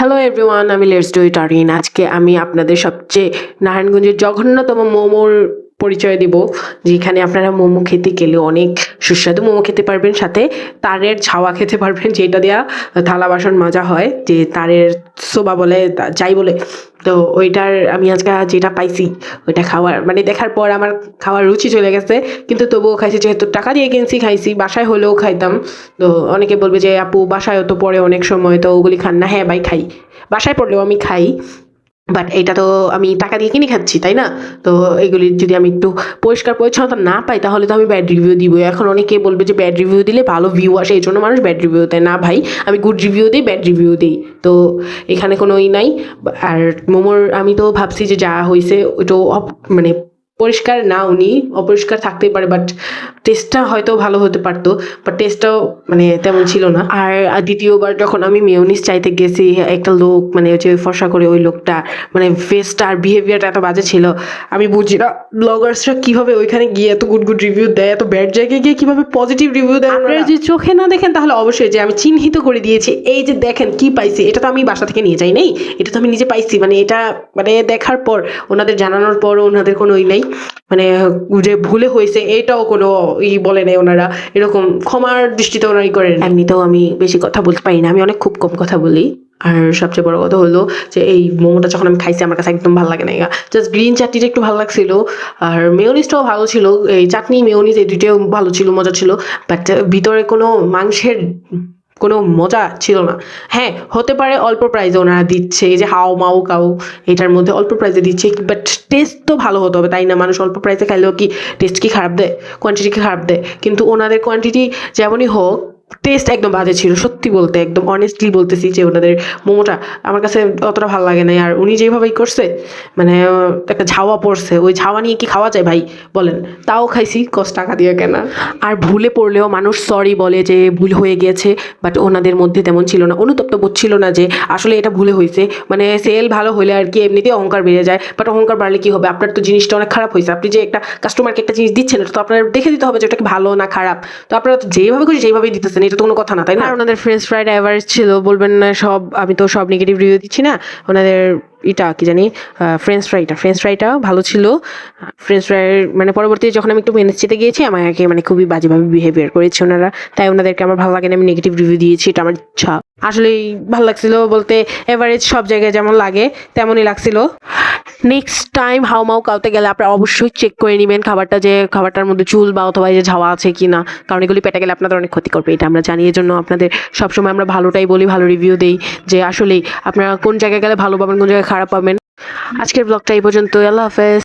Hello everyone আমি let's do it আজকে আমি আপনাদের সবচেয়ে নারায়ণগঞ্জের জঘন্যতম মোমোর পরিচয় দিব যেখানে আপনারা মোমো খেতে গেলে অনেক সুস্বাদু মোমো খেতে পারবেন। সাথে তারের ছাওয়া খেতে পারবেন, যেটা দেওয়া থালা বাসন মাজা হয়, যে তারের সোবা বলে যাই বলে। তো ওইটার আমি আজকে যেটা পাইছি, ওইটা খাওয়ার মানে দেখার পর আমার খাওয়ার রুচি চলে গেছে। কিন্তু তবুও খাইছি, যেহেতু টাকা দিয়ে কিনছি, খাইছি, বাসায় হলেও খাইতাম। তো অনেকে বলবে যে, আপু, বাসায়ও তো পরে অনেক সময়, তো ওগুলি খান না। হ্যাঁ ভাই, খাই। বাসায় পড়লেও আমি খাই। বাট এটা তো আমি টাকা দিয়ে কিনে খাচ্ছি, তাই না? তো এগুলি যদি আমি একটু পরিষ্কার পরিচ্ছন্নতা না পাই, তাহলে তো আমি ব্যাড রিভিউ দিব এখন অনেকে বলবে যে ব্যাড রিভিউ দিলে ভালো ভিউ আসে, এই জন্য মানুষ ব্যাড রিভিউ দেয়। না ভাই, আমি গুড রিভিউ দিই ব্যাড রিভিউ দিই। তো এখানে কোনো ই নাই। আর মোমোর আমি তো ভাবছি যে যা হয়েছে ওইটা মানে পরিষ্কার না উনি, অপরিষ্কার থাকতেই পারে বাট টেস্টটা হয়তো ভালো হতে পারতো বাট টেস্টটাও মানে তেমন ছিল না। আর দ্বিতীয়বার যখন আমি মেয়নিস চাইতে গেছি একটা লোক মানে যে ফর্সা করে ওই লোকটা মানে ফেসটা আর বিহেভিয়ারটা এত বাজে ছিল আমি বুঝি না ব্লগার্সরা কীভাবে ওইখানে গিয়ে এত গুড গুড রিভিউ দেয় এত ব্যাড জায়গায় গিয়ে কীভাবে পজিটিভ রিভিউ দেয় আপনারা যদি চোখে না দেখেন তাহলে অবশ্যই যে আমি চিহ্নিত করে দিয়েছি এই যে দেখেন কি পাইছি এটা তো আমি বাসা থেকে নিয়ে যাই নাই এটা তো আমি নিজে পাইছি মানে এটা মানে দেখার পর ওনাদের জানানোর পর ওনাদের কোনো ওই নেই মানে যে ভুলে হয়েছে এটাও কোনো ই বলে নেই ওনারা। এরকম ক্ষমার দৃষ্টিতে ওনারাই করেন। এমনিতেও আমি বেশি কথা বলতে পারি না। আমি অনেক খুব কম কথা বলি। আর সবচেয়ে বড় কথা হলো যে এই মোমোটা যখন আমি খাইছি আমার কাছে একদম ভালো লাগে না। জাস্ট গ্রিন চাটনিটা একটু ভালো লাগছিল। আর মেয়নিজটাও ভালো ছিল। এই চাটনি, মেয়নিজ এই দুইটাও ভালো ছিল, মজা ছিল। বাট ভিতরে কোনো মাংসের কোনো মজা ছিল না। হ্যাঁ হতে পারে অল্প প্রাইজে ওনারা দিচ্ছে, এই যে হাও মাও কাউ এটার মধ্যে অল্প প্রাইজে দিচ্ছে বাট টেস্ট তো ভালো হতে হবে, তাই না? মানুষ অল্প প্রাইজে খাইলেও কি টেস্ট কি খারাপ দেয়? কোয়ান্টিটি কি খারাপ দেয়? কিন্তু ওনাদের কোয়ান্টিটি যেমনই হোক টেস্ট একদম বাজে ছিল, সত্যি বলতে একদম অনেস্টলি বলতেছি যে ওনাদের মোমোটা আমার কাছে অতটা ভালো লাগে না আর উনি যেভাবেই করছে মানে একটা ঝাওয়া পড়ছে, ওই ঝাওয়া নিয়ে কি খাওয়া যায় ভাই? বলেন, তাও খাইছি কষ টাকা দিয়ে কেনা। আর ভুলে পড়লেও মানুষ সরি বলে যে ভুল হয়ে গিয়েছে বাট ওনাদের মধ্যে তেমন ছিল না। অনুতপ্ত ছিল না যে আসলে এটা ভুলে হয়েছে মানে সেল ভালো হলে আর কি এমনিতেই অহংকার বেড়ে যায় বাট অহংকার বাড়লে কি হবে? আপনার তো জিনিসটা অনেক খারাপ হয়েছে আপনি যে একটা কাস্টমারকে একটা জিনিস দিচ্ছেন তো আপনার দেখে দিতে হবে যে ওটা কি ভালো না খারাপ। তো আপনারা তো যেভাবে খুশি সেইভাবেই দিতেছেন। এটা তো কোনো কথা না, তাই না? আর ওনাদের ফ্রেঞ্চ ফ্রাইড অ্যাভারেজ ছিল, বলবেন না, সব, আমি তো সব নেগেটিভ রিভিউ দিচ্ছি না। ওনাদের এটা কি জানি ফ্রেঞ্চ ফ্রাইটা ফ্রেঞ্চ ফ্রাইটা ভালো ছিল। ফ্রেঞ্চ ফ্রাই মানে পরবর্তীতে যখন আমি একটু মেনেচিতে গিয়েছি আমাকে মানে খুবই বাজেভাবে বিহেভিয়ার করেছে ওনারা। তাই ওনাদেরকে আমার ভালো লাগে না, আমি নেগেটিভ রিভিউ দিয়েছি, এটা আমার ইচ্ছা। আসলেই ভালো লাগছিল বলতে এভারেজ সব জায়গায় যেমন লাগে, তেমনই লাগছিল। নেক্সট টাইম হাউ মাউ কাউতে গেলে আপনারা অবশ্যই চেক করে নেবেন খাবারটা যে খাবারটার মধ্যে চুল বা অথবা যে ঝাওয়া আছে কি না কারণ এগুলি পেটে গেলে আপনাদের অনেক ক্ষতি করবে, এটা আমরা জানি। এর জন্য আপনাদের সবসময় আমরা ভালোটাই বলি, ভালো রিভিউ দিই যে আসলেই আপনারা কোন জায়গায় গেলে ভালো পাবেন, কোন জায়গায় খারাপ পাবেন। আজকের ব্লগটা এই পর্যন্ত আল্লাহ হাফেজ।